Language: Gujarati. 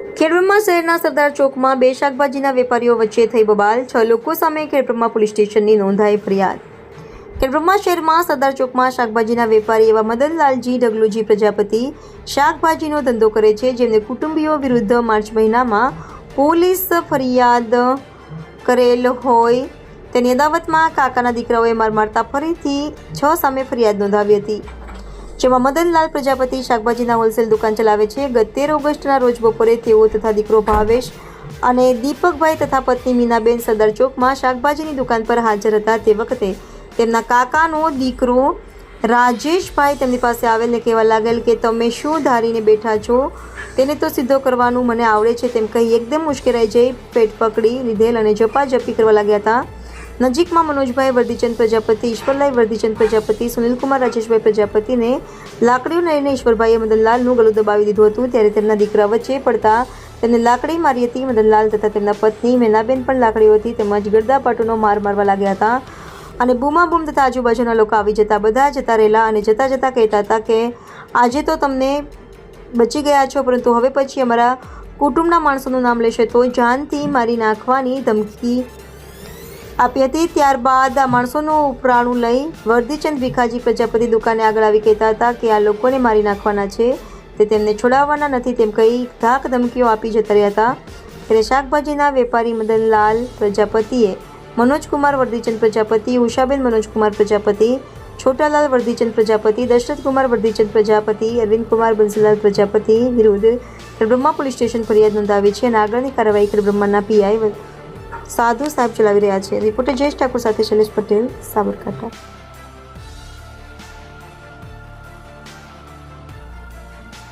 ખેડબ્રહ્મા શહેરના સરદાર ચોકમાં બે શાકભાજીના વેપારીઓ વચ્ચે થઈ બબાલ. છ લોકો સામે ખેડબ્રહ્મા પોલીસ સ્ટેશનની નોંધાઈ ફરિયાદ. ખેડબ્રહ્મા શહેરમાં સરદાર ચોકમાં શાકભાજીના વેપારી એવા મદનલાલજી ડગલુજી પ્રજાપતિ શાકભાજીનો ધંધો કરે છે. જેમને કુટુંબીઓ વિરુદ્ધ માર્ચ મહિનામાં પોલીસ ફરિયાદ કરેલ હોય તેની અદાવતમાં કાકાના દીકરાઓએ માર મારતા ફરીથી છ સામે ફરિયાદ નોંધાવી હતી. જેમાં મદનલાલ પ્રજાપતિ શાકભાજીના હોલસેલ દુકાન ચલાવે છે. ગત તેર ઓગસ્ટના રોજ બપોરે તેઓ તથા દીકરો ભાવેશ અને દીપકભાઈ તથા પત્ની મીનાબેન સરદાર ચોકમાં શાકભાજીની દુકાન પર હાજર હતા. તે વખતે તેમના કાકાનો દીકરો રાજેશભાઈ તેમની પાસે આવેલને કહેવા લાગેલ કે, તમે શું ધારીને બેઠા છો? તેને તો સીધો કરવાનું મને આવડે છે. તેમ કહી એકદમ મુશ્કેલાઈ જઈ, પેટ પકડી લીધેલ અને ઝપાઝપી કરવા લાગ્યા હતા. નજીકમાં મનોજભાઈ વર્ધીચંદ પ્રજાપતિ, ઈશ્વરલાલ વર્ધીચંદ પ્રજાપતિ, સુનિલકુમાર રાજેશભાઈ પ્રજાપતિને લાકડીઓ લઈને ઈશ્વરભાઈએ મદનલાલનું ગળું દબાવી દીધું હતું. ત્યારે તેમના દીકરા વચ્ચે પડતા તેમને લાકડી મારી હતી. મદનલાલ તથા તેમના પત્ની મેનાબેન પણ લાકડીઓ હતી. તેમજ ગરદાપાટુનો માર મારવા લાગ્યા હતા. અને બૂમાબૂમ તથા આજુબાજુના લોકો આવી જતા, બધા જતા રહેલા અને જતા જતા કહેતા હતા કે, આજે તો તમને બચી ગયા છો, પરંતુ હવે પછી અમારા કુટુંબના માણસોનું નામ લેશે. તો જાનથી મારી નાખવાની ધમકી આપી હતી. ત્યારબાદ આ માણસોનું ઉપરાણું લઈ વર્ધીચંદ ભીખાજી પ્રજાપતિ દુકાને આગળ આવી કહેતા હતા કે આ લોકોને મારી નાખવાના છે. તે તેમને છોડાવવાના નથી. તેમ કહી ધાક ધમકીઓ આપી જતા રહ્યા હતા. ત્યારે શાકભાજીના વેપારી મદનલાલ પ્રજાપતિએ મનોજકુમાર વર્ધીચંદ પ્રજાપતિ, ઉષાબેન મનોજકુમાર પ્રજાપતિ, છોટાલાલ વર્ધીચંદ પ્રજાપતિ, દશરથકુમાર વર્ધીચંદ પ્રજાપતિ, અરવિંદકુમાર બંસીલાલ પ્રજાપતિ વિરુદ્ધ ખેડબ્રહ્મા પોલીસ સ્ટેશન ફરિયાદ નોંધાવી છે અને આગળની કાર્યવાહી ખેડબ્રહ્માના પીઆઈ સાધુ સાહેબ ચલાવી રહ્યા છે રિપોર્ટર જયેશ ઠાકુર સાથે શૈલેષ પટેલ સાબરકાંઠા